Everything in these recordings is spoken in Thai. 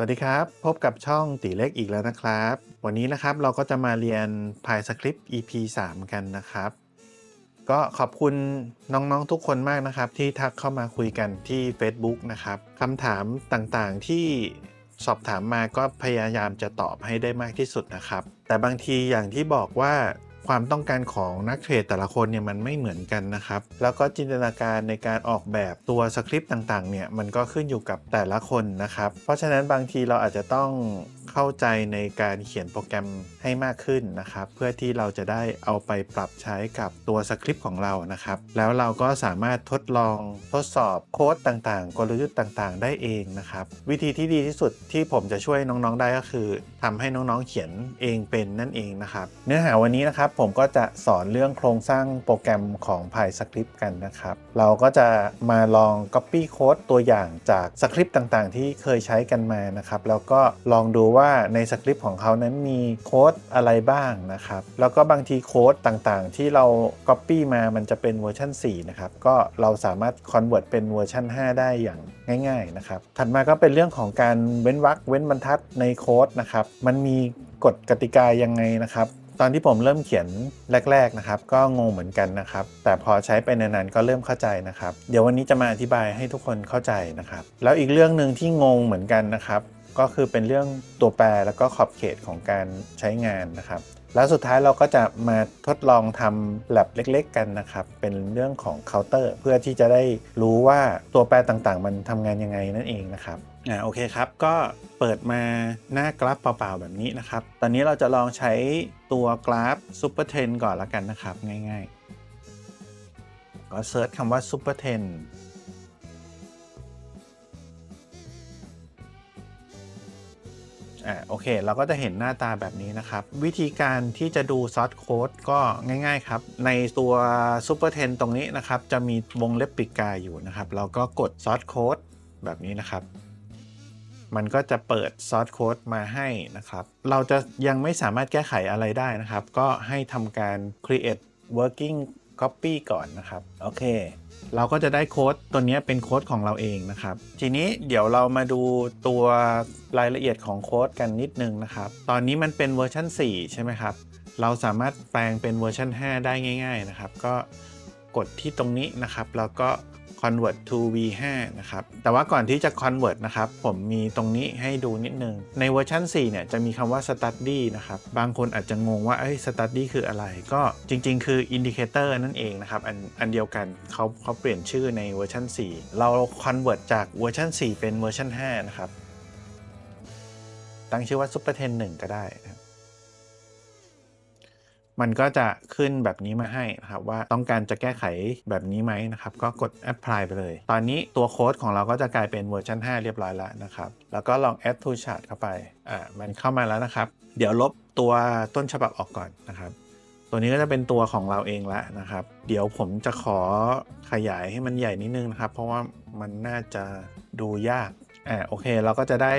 วัสดีครับ พบกับช่องตีเล็กอีกแล้วนะครับ วันนี้นะครับเราก็จะมาเรียน PyScript EP 3 กันนะครับ ก็ขอบคุณน้องๆทุกคนมากนะครับ ที่ทักเข้ามาคุยกันที่ Facebook นะครับคำถามต่างๆที่สอบถามมาก็พยายามจะตอบให้ได้มากที่สุดนะครับ แต่บางทีอย่างที่บอกว่า ความต้องการของนักเทรดแต่ละคนเนี่ยมันไม่เหมือนกันนะครับ แล้วก็จินตนาการในการออกแบบตัวสคริปต์ต่างๆเนี่ยมันก็ขึ้นอยู่กับแต่ละคนนะครับ เพราะฉะนั้นบางทีเราอาจจะต้อง เข้าใจในการเขียนโปรแกรมให้มากขึ้นนะครับ เพื่อที่เราจะได้เอาไปปรับใช้กับตัวสคริปต์ของเรานะครับ แล้วเราก็สามารถทดลองทดสอบโค้ดต่างๆ กลยุทธ์ต่างๆ ได้เองนะครับ วิธีที่ดีที่สุดที่ผมจะช่วยน้องๆได้ก็คือทำให้น้องๆเขียนเองเป็นนั่นเองนะครับ เนื้อหาวันนี้นะครับผมก็จะสอนเรื่องโครงสร้างโปรแกรมของ PyScript กันนะครับ เราก็จะมาลอง Copy Code ตัวอย่างจากสคริปต์ต่างๆ ที่เคยใช้กันมานะครับ แล้วก็ลองดูว่าในสคริปต์ของเขานั้นมีโค้ดอะไรบ้างนะครับ แล้วก็บางทีโค้ดต่างๆ ที่เรา Copy มามันจะเป็นเวอร์ชัน4นะครับ ก็เราสามารถ Convert เป็นเวอร์ชัน5 ได้อย่างง่าย ๆนะครับ ถัดมาก็เป็นเรื่องของการเว้นวรรคเว้นบรรทัดในโค้ดนะครับ มันมีกฎกติกายังไงนะครับตอนที่ผมเริ่มเขียนแรก ๆนะครับ ก็งงเหมือนกันนะครับ แต่พอใช้ไปนานๆก็เริ่มเข้าใจนะครับ เดี๋ยววันนี้จะมาอธิบายให้ทุกคนเข้าใจนะครับ แล้วอีกเรื่องหนึ่งที่งงเหมือนกันนะครับ ก็คือเป็นเรื่องตัวแปรแล้วก็ขอบเขตของการใช้งานนะครับ แล้วสุดท้ายเราก็จะมาทดลองทำ lab เล็กๆกันนะครับ เป็นเรื่องของเคาน์เตอร์ เพื่อที่จะได้รู้ว่าตัวแปรต่างๆ มันทำงานยังไงนั่นเองนะครับอ่าโอเคครับ ก็เปิดมาหน้ากราฟเปล่าๆ แบบนี้นะครับ ตอนนี้เราจะลองใช้ตัวกราฟ Super Trend ก่อนละกันนะครับ ง่ายๆ ก็เซิร์ชคำว่า Super Trend อ่าโอเค เราก็จะเห็นหน้าตาแบบนี้นะครับ วิธีการที่จะดูซอสโค้ดก็ง่ายๆครับ ในตัว Super 10 ตรงนี้นะครับ จะมีวงเล็บปีกกาอยู่นะครับ เราก็กดซอสโค้ดแบบนี้นะครับ มันก็จะเปิดซอสโค้ดมาให้นะครับ เราจะยังไม่สามารถแก้ไขอะไรได้นะครับ ก็ให้ทำการ create working copy ก่อนนะครับ โอเค เราก็จะได้โค้ดตัวนี้เป็นโค้ดของเราเองนะครับ ทีนี้เดี๋ยวเรามาดูตัวรายละเอียดของโค้ดกันนิดนึงนะครับ ตอนนี้มันเป็นเวอร์ชัน4 ใช่ไหมครับ เราสามารถแปลงเป็นเวอร์ชัน5 ได้ง่าย ๆนะครับ ก็กดที่ตรงนี้นะครับ แล้วก็ convert to v5 นะครับ แต่ว่าก่อนที่จะ convert นะครับ ผมมีตรงนี้ให้ดูนิดนึง ในเวอร์ชัน4 เนี่ย จะมีคำว่า study นะครับ บางคนอาจจะงงว่า เอ้ย study คืออะไร ก็จริง ๆ คือ indicator นั่นเองนะครับ อันอันเดียวกันเขาเขาเปลี่ยนชื่อในเวอร์ชัน4 เรา convert จากเวอร์ชัน4 เป็นเวอร์ชัน5 นะครับ ตั้งชื่อว่า super 10 1 ก็ได้นะ มันก็จะขึ้นแบบนี้มาให้นะครับว่าต้องการจะแก้ไขแบบนี้ไหมนะครับ ก็กด apply ไปเลย ตอนนี้ตัวโค้ดของเราก็จะกลายเป็นเวอร์ชัน5 เรียบร้อยแล้วนะครับ แล้วก็ลอง add to chart เข้าไปอ่ามันเข้ามาแล้วนะครับ เดี๋ยวลบตัวต้นฉบับออกก่อนนะครับ ตัวนี้ก็จะเป็นตัวของเราเองแล้วนะครับ เดี๋ยวผมจะขอขยายให้มันใหญ่นิดนึงนะครับ เพราะว่ามันน่าจะดูยากอ่าโอเค เราก็จะได้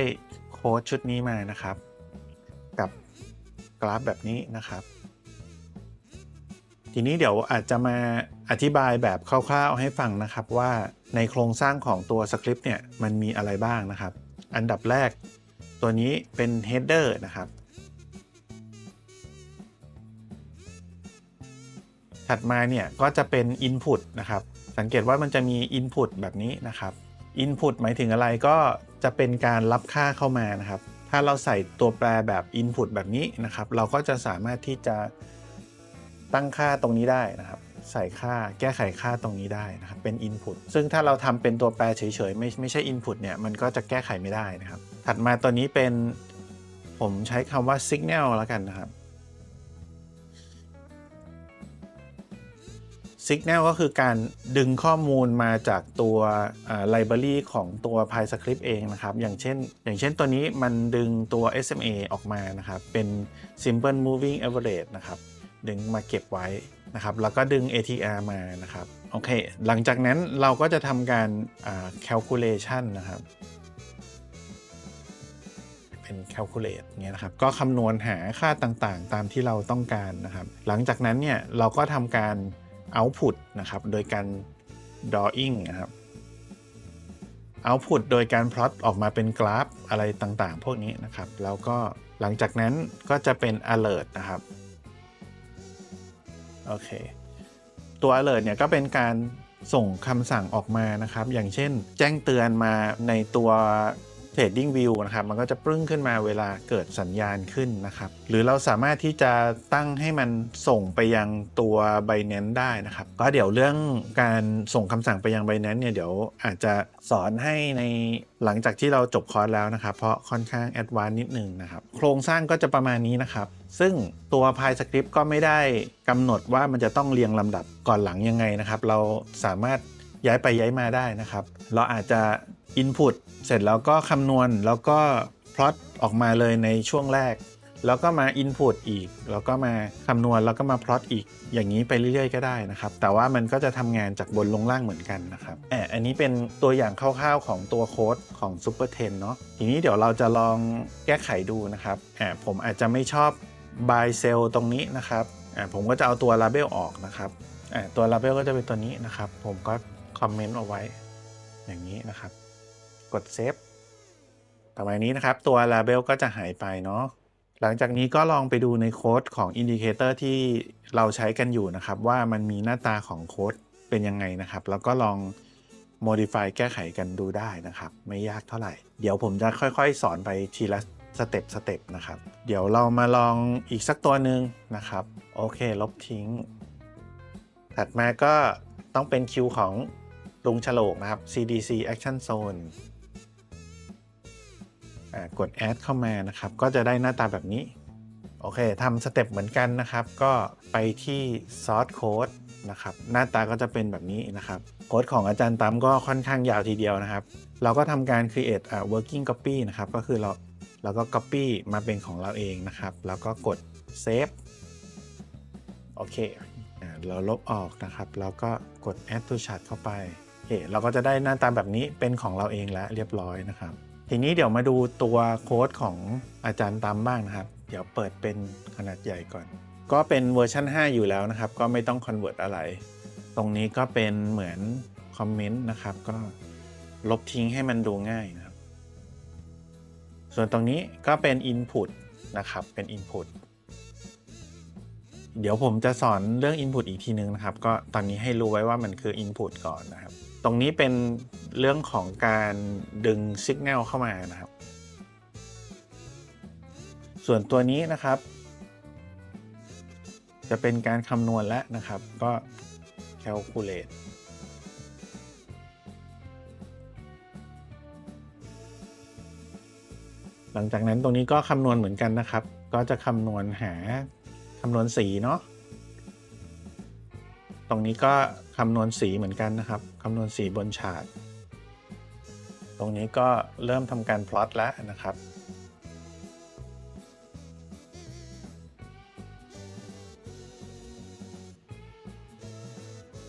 โค้ดชุดนี้มานะครับ กับกราฟแบบนี้นะครับ ทีนี้เดี๋ยวอาจจะมาอธิบายแบบคร่าวๆให้ฟังนะครับว่าในโครงสร้างของตัวสคริปต์เนี่ยมันมีอะไรบ้างนะครับ อันดับแรก ตัวนี้เป็น header นะครับ ถัดมาเนี่ยก็จะเป็น input นะครับ สังเกตว่ามันจะมี input แบบนี้นะครับ input หมายถึงอะไรก็จะเป็นการรับค่าเข้ามานะครับ ถ้าเราใส่ตัวแปรแบบ input แบบนี้นะครับ เราก็จะสามารถที่จะ ตั้งค่าตรงนี้ได้นะครับ ใส่ค่าแก้ไขค่าตรงนี้ได้นะครับเป็น input ซึ่งถ้าเราทำเป็นตัวแปรเฉยๆไม่ไม่ใช่ input เนี่ยมันก็จะแก้ไขไม่ได้นะครับ ถัดมาตัวนี้เป็นผมใช้คำว่า signal แล้วกันนะครับ Signal ก็คือการดึงข้อมูลมาจากตัว library ของตัว PyScript เองนะครับ อย่างเช่น อย่างเช่นตัวนี้มันดึงตัว SMA ออกมานะครับ เป็น Simple Moving Average นะครับ ดึงมาเก็บไว้นะครับ แล้วก็ดึง ATR มานะครับ โอเค หลังจากนั้นเราก็จะทำการ calculation นะครับ เป็น calculate เงี้ยนะครับ ก็คำนวณหาค่าต่างๆ ตามที่เราต้องการนะครับ หลังจากนั้นเนี่ยเราก็ทำการ output นะครับ โดยการ drawing นะครับ output โดยการ plot ออกมาเป็นกราฟอะไรต่างๆ พวกนี้นะครับ แล้วก็หลังจากนั้นก็จะเป็น alert นะครับ โอเค ตัว alert เนี่ยก็เป็นการส่งคำสั่งออกมานะครับ อย่างเช่น แจ้งเตือนมาในตัว Trading View นะครับ มันก็จะปรึ้งขึ้นมาเวลาเกิดสัญญาณขึ้นนะครับ หรือเราสามารถที่จะตั้งให้มันส่งไปยังตัว Binance ได้นะครับ ก็เดี๋ยวเรื่องการส่งคำสั่งไปยัง Binance เนี่ยเดี๋ยวอาจจะสอนให้ในหลังจากที่เราจบคอร์สแล้วนะครับ เพราะค่อนข้างแอดวานซ์นิดนึงนะครับ โครงสร้างก็จะประมาณนี้นะครับ ซึ่งตัว PyScript ก็ไม่ได้กำหนดว่ามันจะต้องเรียงลำดับก่อนหลังยังไงนะครับ เราสามารถย้ายไปย้ายมาได้นะครับ เราอาจจะ Input เสร็จแล้วก็คำนวณแล้วก็ plot ออกมาเลยในช่วงแรก แล้วก็มา Input อีก แล้วก็มาคำนวณแล้วก็มา plot อีกอย่างนี้ไปเรื่อยๆ ก็ได้นะครับ แต่ว่ามันก็จะทำงานจากบนลงล่างเหมือนกันนะครับแอบอันนี้เป็นตัวอย่างคร่าวๆของตัวโค้ดของ Super 10 เนาะทีนี้เดี๋ยวเราจะลองแก้ไขดูนะครับแอบผมอาจจะไม่ชอบ buy sell ตรงนี้นะครับผมก็จะเอาตัว label ออกนะครับตัว label ก็จะเป็นตัวนี้นะครับ ผมก็คอมเมนต์เอาไว้อย่างนี้นะครับ กดเซฟประมาณนี้นะครับ ตัว label ก็จะหายไปเนาะหลังจากนี้ก็ลองไปดูในโค้ดของอินดิเคเตอร์ที่เราใช้กันอยู่นะครับ ว่ามันมีหน้าตาของโค้ดเป็นยังไงนะครับ แล้วก็ลอง modify แก้ไขกันดูได้นะครับ ไม่ยากเท่าไหร่ เดี๋ยวผมจะค่อยๆ สอนไปทีละ สเต็ปสเต็ปนะครับ เดี๋ยวเรามาลองอีกสักตัวหนึ่งนะครับ โอเค ลบทิ้ง ถัดมาก็ต้องเป็นคิวของลุงฉลกนะครับ CDC Action Zone กด add เข้ามานะครับ ก็จะได้หน้าตาแบบนี้ โอเคทำสเต็ปเหมือนกันนะครับ ก็ไปที่ source code นะครับ หน้าตาก็จะเป็นแบบนี้นะครับ โค้ดของอาจารย์ตั้มก็ค่อนข้างยาวทีเดียวนะครับ เราก็ทำการ create a working copy นะครับ ก็คือเรา เราก็ copy มาเป็นของเราเองนะครับ แล้วก็กด save โอเคเราลบออกนะครับ แล้วก็กด add to chart เข้าไปโอเคเราก็จะได้หน้าตาแบบนี้เป็นของเราเองแล้วเรียบร้อยนะครับ ทีนี้เดี๋ยวมาดูตัวโค้ดของอาจารย์ตั้มบ้างนะครับ เดี๋ยวเปิดเป็นขนาดใหญ่ก่อน ก็เป็นเวอร์ชัน5 อยู่แล้วนะครับ ก็ไม่ต้องคอนเวิร์ตอะไร ตรงนี้ก็เป็นเหมือนคอมเมนต์นะครับ ก็ลบทิ้งให้มันดูง่ายนะ ส่วนตรงนี้ก็เป็น Input นะครับ เป็น Input เดี๋ยวผมจะสอนเรื่อง Input อีกทีนึงนะครับ ก็ตอนนี้ให้รู้ไว้ว่ามันคือ Input ก่อนนะครับ ตรงนี้เป็นเรื่องของการดึง Signal เข้ามานะครับ ส่วนตัวนี้นะครับ จะเป็นการคำนวณแล้วนะครับ ก็ calculate หลังจากนั้นตรงนี้ก็คำนวณเหมือนกันนะครับ ก็จะคำนวณหาคำนวณสีเนาะตรงนี้ก็คำนวณสีเหมือนกันนะครับคำนวณสีบนฉาก ตรงนี้ก็เริ่มทำการพลอตแล้วนะครับ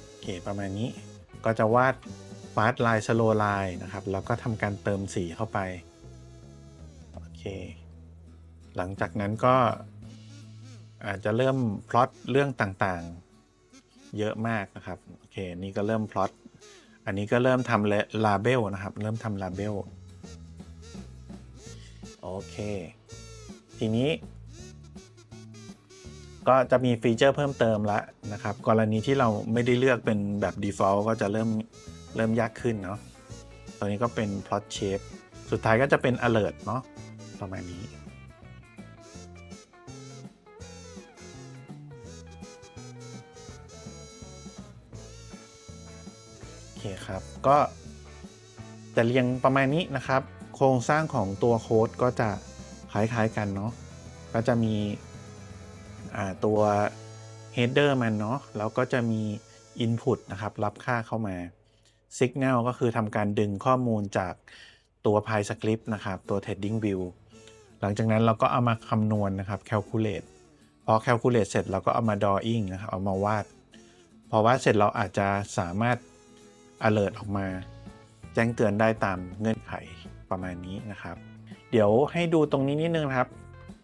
โอเคประมาณนี้ก็จะวาดฟาสไลน์สโลไลน์นะครับแล้วก็ทำการเติมสีเข้าไป เค หลังจากนั้นก็อาจจะเริ่มพลอตเรื่องต่างๆ เยอะมากนะครับโอเคนี่ก็เริ่มพลอตอันนี้ก็เริ่มทำลาเบลนะครับ เริ่มทำลาเบลโอเค ทีนี้ ก็จะมีฟีเจอร์เพิ่มเติมแล้วนะครับ กรณีที่เราไม่ได้เลือกเป็นแบบ default ก็จะเริ่มเริ่มยากขึ้นเนาะตัวนี้ก็เป็น plot shape สุดท้ายก็จะเป็น alert เนาะ ประมาณนี้ โอเคครับ ก็จะเรียงประมาณนี้นะครับ โครงสร้างของตัวโค้ดก็จะคล้าย ๆ กันเนาะ ก็จะมีตัว header มันเนาะ แล้วก็จะมี input นะครับ รับค่าเข้ามา signal ก็คือทำการดึงข้อมูลจากตัว PyScript นะครับ ตัว Trading View หลังจากนั้นเราก็เอามาคำนวณนะครับ calculate พอ calculate เสร็จเราก็เอามา drawing นะครับ เอามาวาด พอวาดเสร็จเราอาจจะสามารถ alert ออกมา แจ้งเตือนได้ตามเงื่อนไขประมาณนี้นะครับ เดี๋ยวให้ดูตรงนี้นิดนึงนะครับ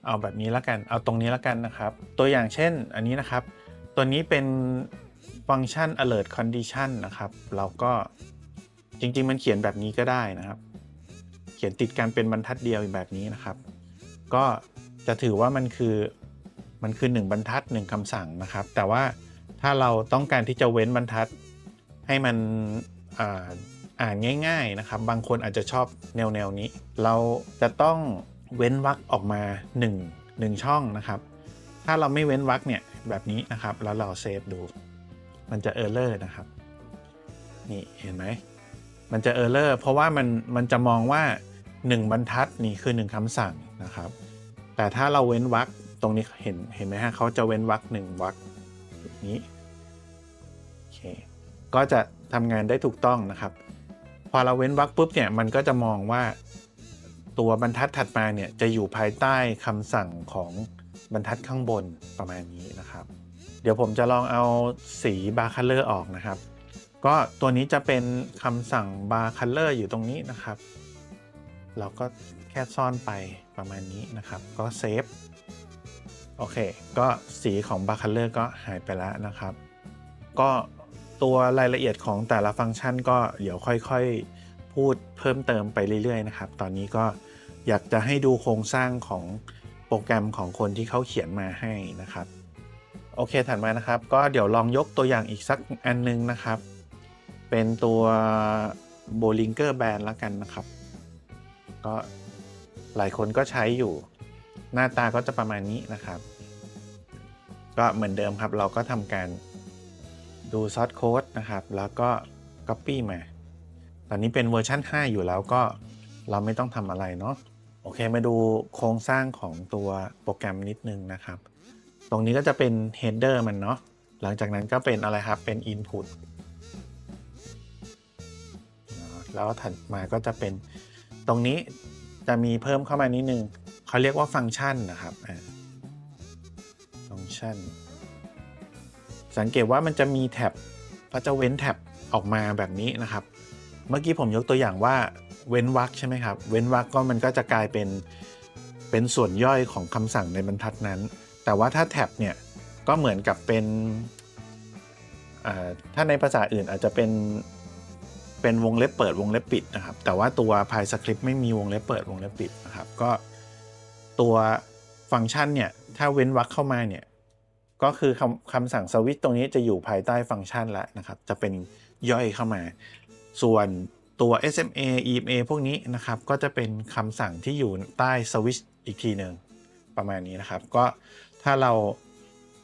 เอาแบบนี้แล้วกัน เอาตรงนี้แล้วกันนะครับ ตัวอย่างเช่นอันนี้นะครับ ตัวนี้เป็นฟังก์ชัน alert condition นะครับ เราก็จริง ๆ มันเขียนแบบนี้ก็ได้นะครับ เขียนติดกันเป็นบรรทัดเดียวแบบนี้นะครับ ก็จะถือว่ามันคือมันคือ 1 บรรทัด 1คำสั่งนะครับ แต่ว่าถ้าเราต้องการที่จะเว้นบรรทัดให้มันอ่าอ่านง่าย ๆนะครับ บางคนอาจจะชอบแนวแนวนี้ เราจะต้องเว้นวรรคออกมา 1 1 ช่องนะครับ ถ้าเราไม่เว้นวรรคเนี่ยแบบนี้นะครับ แล้วเราเซฟดู มันจะเออร์เลอร์นะครับ นี่เห็นไหม มันจะเออร์เลอร์เพราะว่ามันมันจะมองว่า 1 บรรทัดนี่คือ 1คำสั่ง นะครับ แต่ถ้าเราเว้นวรรคตรงนี้เห็นเห็นไหมฮะเขาจะเว้นวรรคหนึ่งวรรคแบบนี้โอเคก็จะทำงานได้ถูกต้องนะครับ พอเราเว้นวรรคปุ๊บเนี่ยมันก็จะมองว่าตัวบรรทัดถัดมาเนี่ยจะอยู่ภายใต้คำสั่งของบรรทัดข้างบนประมาณนี้นะครับ เดี๋ยวผมจะลองเอาสีบาร์คัลเลอร์ออกนะครับ ก็ตัวนี้จะเป็นคำสั่งบาร์คัลเลอร์อยู่ตรงนี้นะครับ เราก็แค่ซ่อนไปประมาณนี้นะครับ ก็เซฟ โอเค ก็สีของบาร์คัลเลอร์ก็หายไปแล้วนะครับ ก็ตัวรายละเอียดของแต่ละฟังก์ชันก็เดี๋ยวค่อยๆ พูดเพิ่มเติมไปเรื่อยๆนะครับ ตอนนี้ก็อยากจะให้ดูโครงสร้างของโปรแกรมของคนที่เขาเขียนมาให้นะครับ โอเค ถัดมานะครับ ก็เดี๋ยวลองยกตัวอย่างอีกสักอันนึงนะครับ เป็นตัว Bollinger Band แล้วกันนะครับ ก็หลายคนก็ใช้อยู่ หน้าตาก็จะประมาณนี้นะครับ ก็เหมือนเดิมครับ เราก็ทำการดูซอสโค้ดนะครับ แล้วก็ Copy มา ตอนนี้เป็นเวอร์ชัน5 อยู่แล้วก็เราไม่ต้องทำอะไรเนาะโอเค มาดูโครงสร้างของตัวโปรแกรมนิดนึงนะครับ ตรงนี้ก็จะเป็น header มันเนาะหลังจากนั้นก็เป็นอะไรครับ เป็น input แล้วถัดมาก็จะเป็น ตรงนี้จะมีเพิ่มเข้ามานิดนึงเขาเรียกว่าฟังก์ชันนะครับฟังก์ชัน สังเกตว่ามันจะมีแท็บก็จะเว้นแท็บออกมาแบบนี้นะครับ เมื่อกี้ผมยกตัวอย่างว่าเว้นวรรคใช่ไหมครับ เว้นวรรคก็มันก็จะกลายเป็นเป็นส่วนย่อยของคำสั่งในบรรทัดนั้น แต่ว่าถ้าแท็บเนี่ยก็เหมือนกับเป็นถ้าในภาษาอื่นอาจจะเป็น เป็นวงเล็บเปิดวงเล็บปิดนะครับ แต่ว่าตัว PyScript ไม่มีวงเล็บเปิดวงเล็บปิดนะครับ ก็ตัวฟังก์ชันเนี่ย ถ้าเว้นวรรคเข้ามาเนี่ย ก็คือคำคำสั่งสวิตตรงนี้จะอยู่ภายใต้ฟังก์ชันแล้วนะครับ จะเป็นย่อยเข้ามา ส่วนตัว SMA EMA พวกนี้นะครับ ก็จะเป็นคำสั่งที่อยู่ใต้สวิตอีกทีหนึ่งประมาณนี้นะครับ ก็ถ้าเรา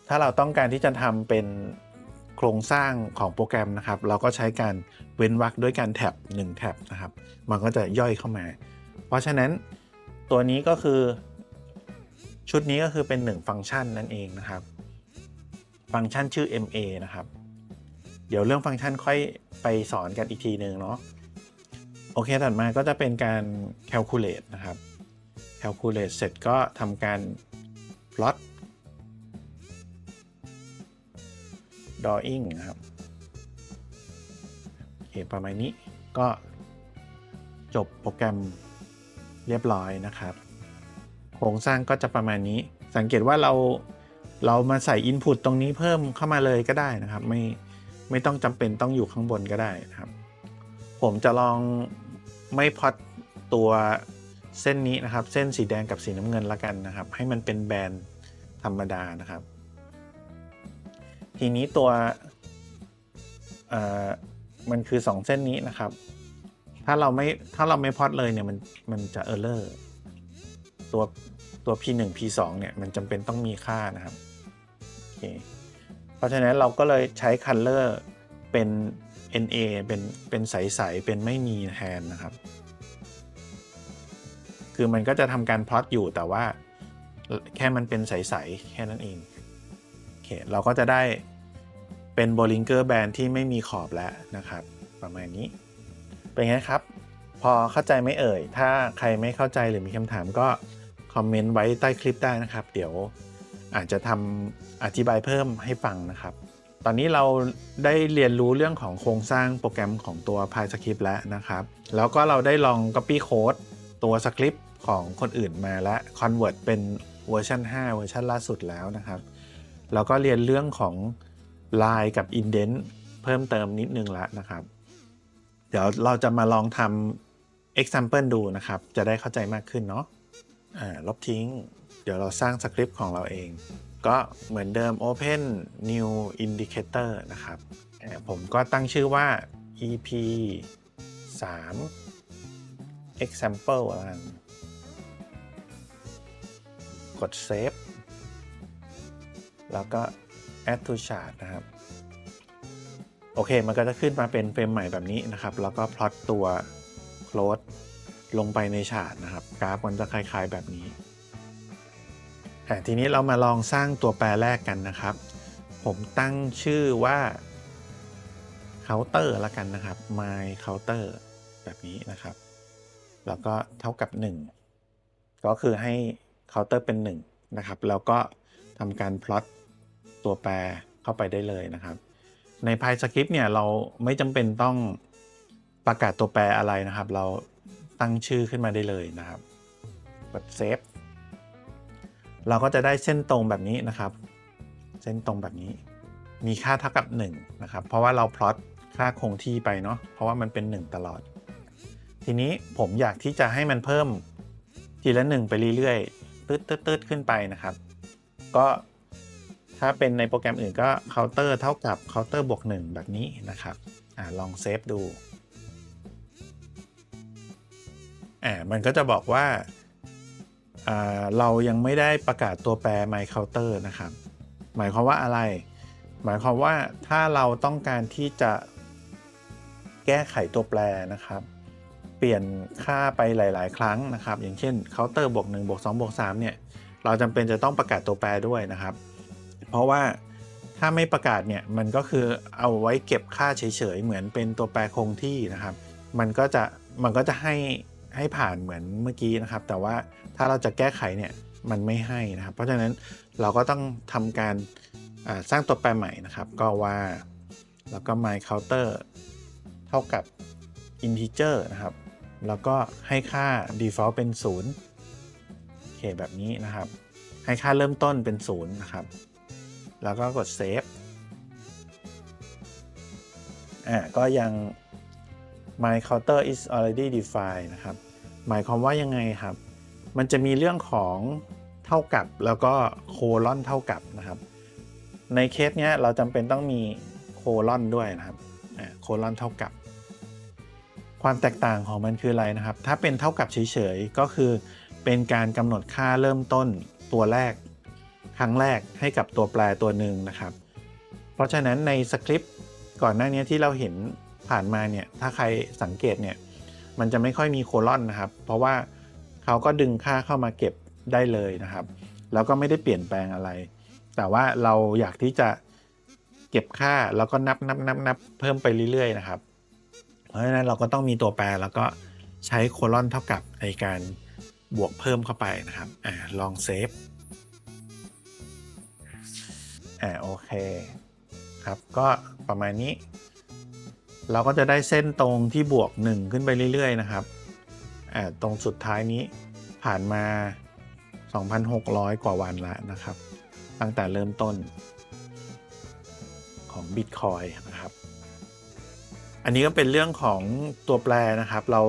ถ้าเราต้องการที่จะทำเป็น โครงสร้างของโปรแกรมนะครับ เราก็ใช้การเว้นวรรคด้วยการแท็บ1แท็บนะครับ มันก็จะย่อยเข้ามา เพราะฉะนั้นตัวนี้ก็คือ ชุดนี้ก็คือเป็น 1 ฟังก์ชันนั่นเองนะครับ ฟังก์ชันชื่อ MA นะครับ เดี๋ยวเรื่องฟังก์ชันค่อยไปสอนกันอีกทีหนึ่งเนาะโอเคถัดมาก็จะเป็นการ calculate นะครับ calculate เสร็จก็ทำการ plot drawing นะครับโอเคประมาณนี้ก็จบโปรแกรมเรียบร้อยนะครับ โครงสร้างก็จะประมาณนี้ สังเกตว่าเราเรามาใส่ Input ตรงนี้เพิ่มเข้ามาเลยก็ได้นะครับ ไม่ไม่ต้องจำเป็นต้องอยู่ข้างบนก็ได้นะครับ ผมจะลองไม่พอดตัวเส้นนี้นะครับ เส้นสีแดงกับสีน้ำเงินละกันนะครับ ให้มันเป็นแบนธรรมดานะครับ ทีนี้ตัวมันคือ 2 เส้นนี้นะครับ ถ้าเราไม่ถ้าเราไม่พอดเลยเนี่ยมันมันจะเออร์เลอร์ตัวตัว p1 p2 เนี่ยมันจำเป็นต้องมีค่านะครับโอเคเพราะฉะนั้นเราก็เลยใช้ color เป็น NA เป็นเป็นใส ๆ เป็นไม่มีแทนนะครับ คือมันก็จะทำการพลอตอยู่แต่ว่าแค่มันเป็นใส ๆ แค่นั้นเอง เคเราก็จะได้เป็น Bollinger Band ที่ไม่มีขอบแล้วนะครับ ประมาณนี้ เป็นไงครับ พอเข้าใจไม่เอ่ย ถ้าใครไม่เข้าใจหรือมีคำถามก็คอมเมนต์ไว้ใต้คลิปได้นะครับ เดี๋ยวอาจจะทำอธิบายเพิ่มให้ฟังนะครับ ตอนนี้เราได้เรียนรู้เรื่องของโครงสร้างโปรแกรมของตัว PyScript แล้วนะครับ แล้วก็เราได้ลอง Copy Code ตัวสคริปต์ของคนอื่นมาและ Convert เป็นเวอร์ชัน5 เวอร์ชันล่าสุดแล้วนะครับ แล้วก็เรียนเรื่องของ Line กับ Indent เพิ่มเติมนิดนึงแล้วนะครับ เดี๋ยวเราจะมาลองทำ example ดูนะครับ จะได้เข้าใจมากขึ้นเนาะอ่าลบทิ้ง เดี๋ยวเราสร้างสคริปต์ของเราเอง ก็เหมือนเดิม open new indicator นะครับ ผมก็ตั้งชื่อว่า ep 3 example แล้วกด save แล้วก็ add to chart นะครับ โอเค มันก็จะขึ้นมาเป็นเฟรมใหม่แบบนี้นะครับ แล้วก็พลอตตัว close ลงไปในฉากนะครับ กราฟมันจะคล้ายๆแบบนี้ทีนี้เรามาลองสร้างตัวแปรแรกกันนะครับ ผมตั้งชื่อว่า counter ละกันนะครับ my counter แบบนี้นะครับ แล้วก็เท่ากับ 1 ก็คือให้ counter เป็น 1 นะครับ แล้วก็ทำการพลอ ตัวแปรเข้าไปได้เลยนะครับ ใน PyScript เนี่ยเราไม่จำเป็นต้องประกาศตัวแปรอะไรนะครับ เราตั้งชื่อขึ้นมาได้เลยนะครับกดเซฟเราก็จะได้เส้นตรงแบบนี้นะครับ เส้นตรงแบบนี้มีค่าเท่ากับ 1 นะครับ เพราะว่าเราพลอตค่าคงที่ไปเนาะเพราะว่ามันเป็น 1 ตลอด ทีนี้ผมอยากที่จะให้มันเพิ่มทีละ 1 ไปเรื่อยๆตืดตืดตืดขึ้นไปนะครับ ก็ ถ้าเป็นในโปรแกรมอื่นก็ counter เท่ากับ counter บวก1แบบนี้นะครับอลองเซฟดูอ่ามันก็จะบอกว่าอ่าเรายังไม่ได้ประกาศตัวแปร my counter นะครับ หมายความว่าอะไร หมายความว่าถ้าเราต้องการที่จะแก้ไขตัวแปรนะครับ เปลี่ยนค่าไปหลาย ๆ ครั้งนะครับ อย่างเช่น counter บวก1บวก2บวก3เนี่ย เราจำเป็นจะต้องประกาศตัวแปรด้วยนะครับ เพราะว่าถ้าไม่ประกาศเนี่ยมันก็คือเอาไว้เก็บค่าเฉยๆเหมือนเป็นตัวแปรคงที่นะครับ มันก็จะมันก็จะให้ให้ผ่านเหมือนเมื่อกี้นะครับ แต่ว่าถ้าเราจะแก้ไขเนี่ยมันไม่ให้นะครับ เพราะฉะนั้นเราก็ต้องทำการสร้างตัวแปรใหม่นะครับ ก็ว่าแล้วก็ my counter เท่ากับ integer นะครับ แล้วก็ให้ค่า default เป็น0โอเคแบบนี้นะครับ ให้ค่าเริ่มต้นเป็น0นะครับ แล้วก็กด save อ่าก็ยัง my counter is already defined นะครับ หมายความว่ายังไงครับ มันจะมีเรื่องของเท่ากับแล้วก็โคลอนเท่ากับนะครับ ในเคสเนี้ยเราจำเป็นต้องมีโคลอนด้วยนะครับโคลอนเท่ากับ ความแตกต่างของมันคืออะไรนะครับ ถ้าเป็นเท่ากับเฉยๆ ก็คือเป็นการกำหนดค่าเริ่มต้นตัวแรก ครั้งแรกให้กับตัวแปรตัวหนึ่งนะครับ เพราะฉะนั้นในสคริปต์ก่อนหน้านี้ที่เราเห็นผ่านมาเนี่ยถ้าใครสังเกตเนี่ยมันจะไม่ค่อยมีโคลอนนะครับ เพราะว่าเขาก็ดึงค่าเข้ามาเก็บได้เลยนะครับ แล้วก็ไม่ได้เปลี่ยนแปลงอะไร แต่ว่าเราอยากที่จะเก็บค่าแล้วก็นับนับนับนับเพิ่มไปเรื่อยๆนะครับ เพราะฉะนั้นเราก็ต้องมีตัวแปรแล้วก็ใช้โคลอนเท่ากับในการบวกเพิ่มเข้าไปนะครับอลองเซฟ อ่าโอเคครับ ก็ประมาณนี้ เราก็จะได้เส้นตรงที่บวก 1 ขึ้นไปเรื่อย ๆ นะครับอ่าตรงสุดท้ายนี้ผ่านมา 2,600 กว่าวันแล้วนะครับ ตั้งแต่เริ่มต้นของ Bitcoin นะครับ อันนี้ก็เป็นเรื่องของตัวแปรนะครับ เรา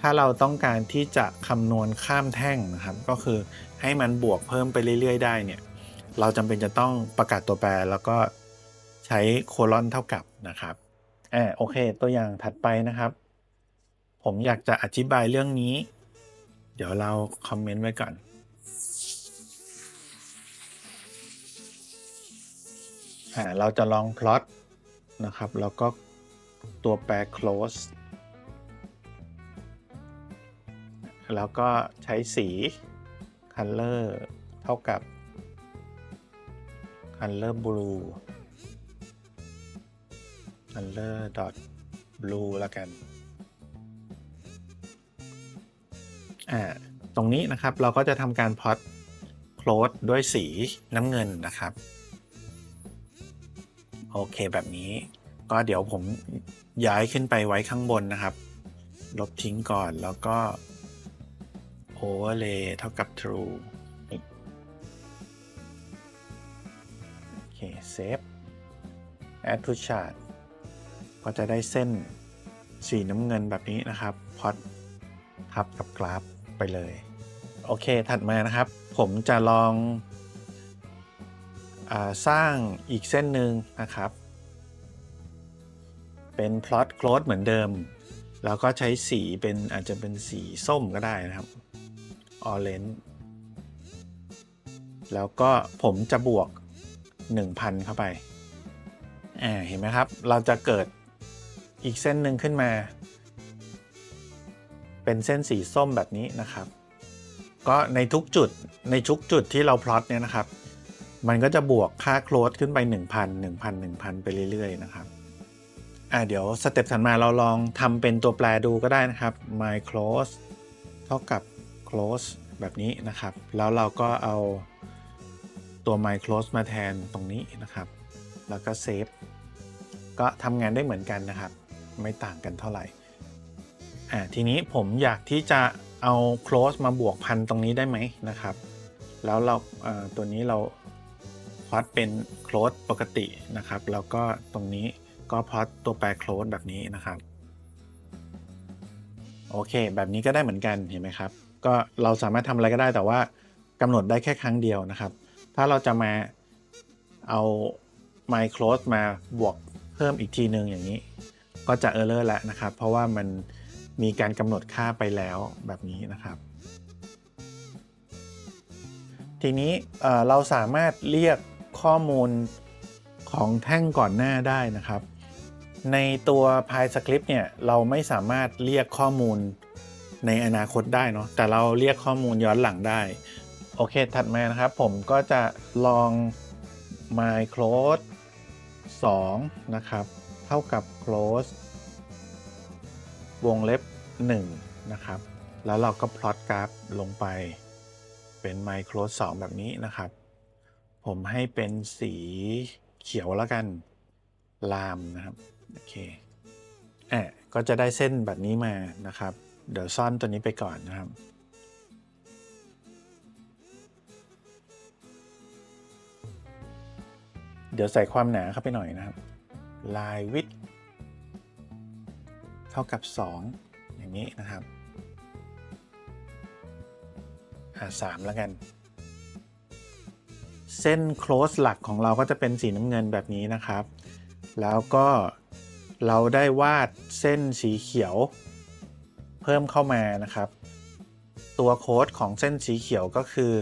ถ้าเราต้องการที่จะคำนวณข้ามแท่งนะครับ ก็คือให้มันบวกเพิ่มไปเรื่อย ๆ ได้เนี่ย เราจำเป็นจะต้องประกาศตัวแปรแล้วก็ใช้โคลอนเท่ากับนะครับอ่าโอเค ตัวอย่างถัดไปนะครับ ผมอยากจะอธิบายเรื่องนี้ เดี๋ยวเราคอมเมนต์ไว้ก่อนอ่าเราจะลองพลอตนะครับ แล้วก็ตัวแปร close แล้วก็ใช้สี color เท่ากับ color blue color dot blue แล้วกัน อ่า ตรงนี้นะครับเราก็จะทำการพอต close ด้วยสีน้ำเงินนะครับ โอเคแบบนี้ก็เดี๋ยวผมย้ายขึ้นไปไว้ข้างบนนะครับ ลบทิ้งก่อนแล้วก็ overlay เท่ากับ true เค save add to chart ก็จะได้เส้นสีน้ำเงินแบบนี้นะครับ พอดทับกับกราฟไปเลย โอเค ถัดมานะครับ ผมจะลองอสร้างอีกเส้นหนึ่งนะครับ เป็นพลอตโคลดเหมือนเดิม แล้วก็ใช้สีเป็นอาจจะเป็นสีส้มก็ได้นะครับออเรนจ์แล้วก็ผมจะบวก 1,000 เข้าไปอ่าเห็นไหมครับ เราจะเกิดอีกเส้นหนึ่งขึ้นมา เป็นเส้นสีส้มแบบนี้นะครับ ก็ในทุกจุดในทุกจุดที่เราพลอตเนี่ยนะครับ มันก็จะบวกค่าโคลดขึ้นไป 1,000 1,000 1,000 ไปเรื่อยๆนะครับอ่าเดี๋ยวสเต็ปถัดมาเราลองทำเป็นตัวแปรดูก็ได้นะครับ my close เท่ากับ close แบบนี้นะครับ แล้วเราก็เอา ตัว my close มาแทนตรงนี้นะครับ แล้วก็เซฟก็ทำงานได้เหมือนกันนะครับ ไม่ต่างกันเท่าไหร่อ่าทีนี้ผมอยากที่จะเอา close มาบวกพันตรงนี้ได้ไหมนะครับ แล้วเราตัวนี้เราพอตเป็น close ปกตินะครับ แล้วก็ตรงนี้ก็พอตตัวแปร close แบบนี้นะครับ โอเค แบบนี้ก็ได้เหมือนกันเห็นไหมครับ ก็เราสามารถทำอะไรก็ได้แต่ว่ากำหนดได้แค่ครั้งเดียวนะครับ ถ้าเราจะมาเอา my close มาบวกเพิ่มอีกทีหนึ่งอย่างนี้ ก็จะ error แล้วนะครับ เพราะว่ามันมีการกำหนดค่าไปแล้วแบบนี้นะครับ ทีนี้เอ่อเราสามารถเรียกข้อมูลของแท่งก่อนหน้าได้นะครับ ในตัว PyScript เนี่ยเราไม่สามารถเรียกข้อมูลในอนาคตได้เนาะแต่เราเรียกข้อมูลย้อนหลังได้ โอเค ถัดมานะครับผมก็จะลอง my close 2 นะครับ เท่ากับ close วงเล็บ 1 นะครับ แล้วเราก็พลอตกราฟลงไปเป็น my close 2 แบบนี้นะครับ ผมให้เป็นสีเขียวแล้วกัน ลามนะครับ โอเคอะก็จะได้เส้นแบบนี้มานะครับ เดี๋ยวซ่อนตัวนี้ไปก่อนนะครับ เดี๋ยวใส่ความหนาเข้าไปหน่อยนะครับ ลายวิดเท่ากับ 2 อย่างนี้นะครับอ่าสามแล้วกัน เส้น close หลักของเราก็จะเป็นสีน้ำเงินแบบนี้นะครับ แล้วก็เราได้วาดเส้นสีเขียว เพิ่มเข้ามานะครับ ตัวโค้ดของเส้นสีเขียวก็คือ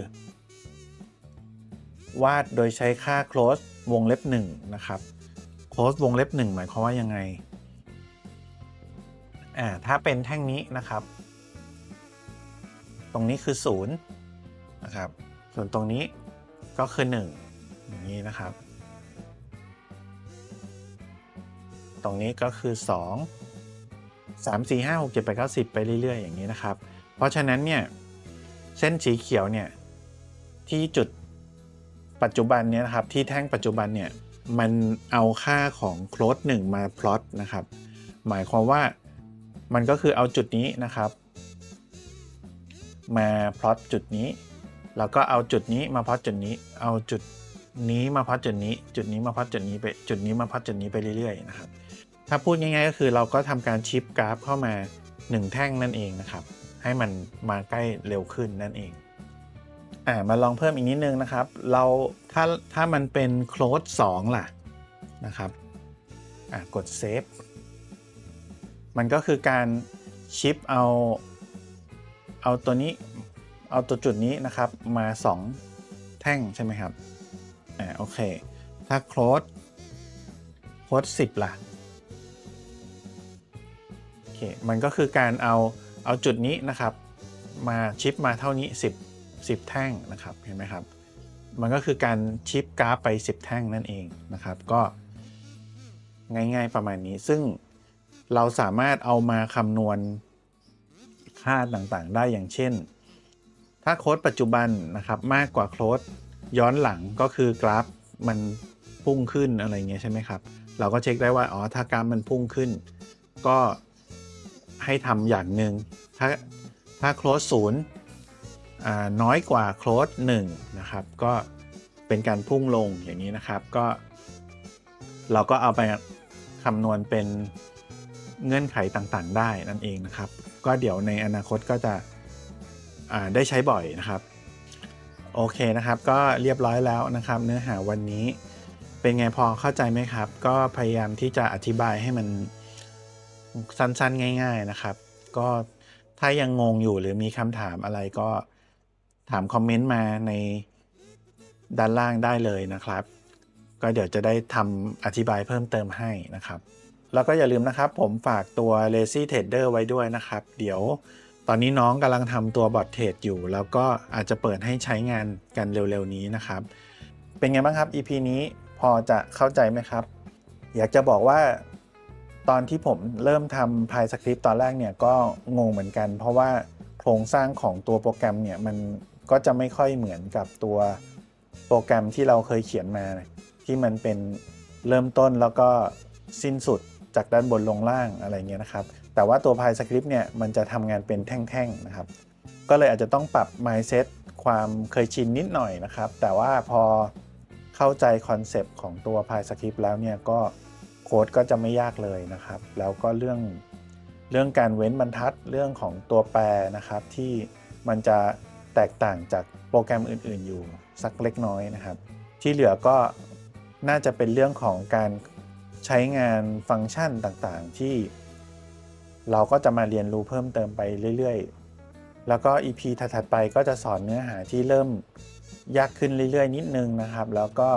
วาดโดยใช้ค่า close วงเล็บ1นะครับ close วงเล็บ1หมายความว่ายังไงอ่าถ้าเป็นแท่งนี้นะครับ ตรงนี้คือ0นะครับ ส่วนตรงนี้ก็คือ 1 อย่างนี้นะครับ ตรงนี้ก็คือ 2 3 4 5 6 7 8 9 10 ไปเรื่อย ๆ อย่างนี้นะครับ เพราะฉะนั้นเนี่ย เส้นสีเขียวเนี่ย ที่จุด ปัจจุบันเนี่ยนะครับที่แท่งปัจจุบันเนี่ยมันเอาค่าของโคลดหนึ่งมาพลอตนะครับ หมายความว่ามันก็คือเอาจุดนี้นะครับ มาพลอตจุดนี้ แล้วก็เอาจุดนี้มาพลอตจุดนี้ เอาจุดนี้มาพลอตจุดนี้ จุดนี้มาพลอตจุดนี้ไปจุดนี้มาพลอตจุดนี้ไปเรื่อยๆนะครับ ถ้าพูดง่ายๆก็คือเราก็ทำการชิปกราฟเข้ามา 1 แท่งนั่นเองนะครับ ให้มันมาใกล้เร็วขึ้นนั่นเอง อ่ามาลองเพิ่มอีกนิดนึงนะครับ เราถ้าถ้ามันเป็น close 2ล่ะนะครับอ่ากด save มันก็คือการชิปเอาเอาตัวนี้เอาตัวจุดนี้นะครับมา 2 แท่งใช่ไหมครับอ่าโอเค ถ้า close close 10 ล่ะโอเคมันก็คือการเอาเอาจุดนี้นะครับ มาชิปมาเท่านี้ 10 10 แท่งนะครับเห็นไหมครับ มันก็คือการชิปกราฟไป 10 แท่งนั่นเองนะครับ ก็ง่ายๆประมาณนี้ ซึ่งเราสามารถเอามาคำนวณค่าต่างๆ ได้อย่างเช่น ถ้าโค้ดปัจจุบันนะครับมากกว่าโค้ดย้อนหลังก็คือกราฟมันพุ่งขึ้นอะไรเงี้ยใช่ไหมครับ เราก็เช็คได้ว่าอ๋อถ้ากราฟมันพุ่งขึ้น ก็ให้ทำอย่างหนึ่งถ้าถ้าโค้ดศูนย์ น้อยกว่าโค้ด1นะครับ ก็เป็นการพุ่งลงอย่างนี้นะครับ ก็ เราก็เอาไปคำนวณเป็นเงื่อนไขต่างๆ ได้นั่นเองนะครับ ก็เดี๋ยวในอนาคตก็จะได้ใช้บ่อยนะครับ โอเคนะครับ ก็เรียบร้อยแล้วนะครับ เนื้อหาวันนี้เป็นไงพอเข้าใจไหมครับ ก็พยายามที่จะอธิบายให้มันสั้นๆ ง่าย ๆนะครับ ก็ถ้ายังงงอยู่หรือมีคำถามอะไรก็ ถามคอมเมนต์มาในด้านล่างได้เลยนะครับ ก็เดี๋ยวจะได้ทำอธิบายเพิ่มเติมให้นะครับ แล้วก็อย่าลืมนะครับผมฝากตัว Lazy Trader ไว้ด้วยนะครับ เดี๋ยวตอนนี้น้องกำลังทำตัวบอทเทรดอยู่ แล้วก็อาจจะเปิดให้ใช้งานกันเร็วๆนี้นะครับ เป็นไงบ้างครับ EP นี้พอจะเข้าใจไหมครับ อยากจะบอกว่าตอนที่ผมเริ่มทำพายสคริปต์ตอนแรกเนี่ยก็งงเหมือนกัน เพราะว่าโครงสร้างของตัวโปรแกรมเนี่ยมัน ก็จะไม่ค่อยเหมือนกับตัวโปรแกรมที่เราเคยเขียนมา ที่มันเป็นเริ่มต้นแล้วก็สิ้นสุดจากด้านบนลงล่างอะไรเงี้ยนะครับ แต่ว่าตัว PyScript เนี่ยมันจะทำงานเป็นแท่งๆนะครับ ก็เลยอาจจะต้องปรับ mindset ความเคยชินนิดหน่อยนะครับ แต่ว่าพอเข้าใจคอนเซปต์ของตัว PyScript แล้วเนี่ยก็โค้ดก็จะไม่ยากเลยนะครับ แล้วก็เรื่องเรื่องการเว้นบรรทัดเรื่องของตัวแปรนะครับ ที่มันจะ แตกต่างจากโปรแกรมอื่น ๆ อยู่สักเล็กน้อยนะครับ ที่เหลือก็น่าจะเป็นเรื่องของการใช้งานฟังก์ชันต่างๆ ที่เราก็จะมาเรียนรู้เพิ่มเติมไปเรื่อย ๆ แล้วก็ EP ถัดๆไปก็จะสอนเนื้อหาที่เริ่มยากขึ้นเรื่อย ๆ นิดนึงนะครับ แล้วก็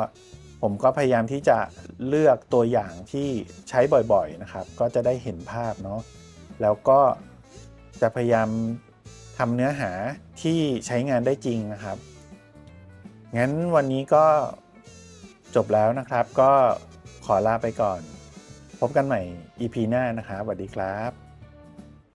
ผมก็พยายามที่จะเลือกตัวอย่างที่ใช้บ่อยๆนะครับ ก็จะได้เห็นภาพเนาะแล้วก็จะพยายาม ทำเนื้อหาที่ใช้งานได้จริงนะครับ งั้นวันนี้ก็จบแล้วนะครับ ก็ขอลาไปก่อน พบกันใหม่ EP หน้านะครับสวัสดีครับ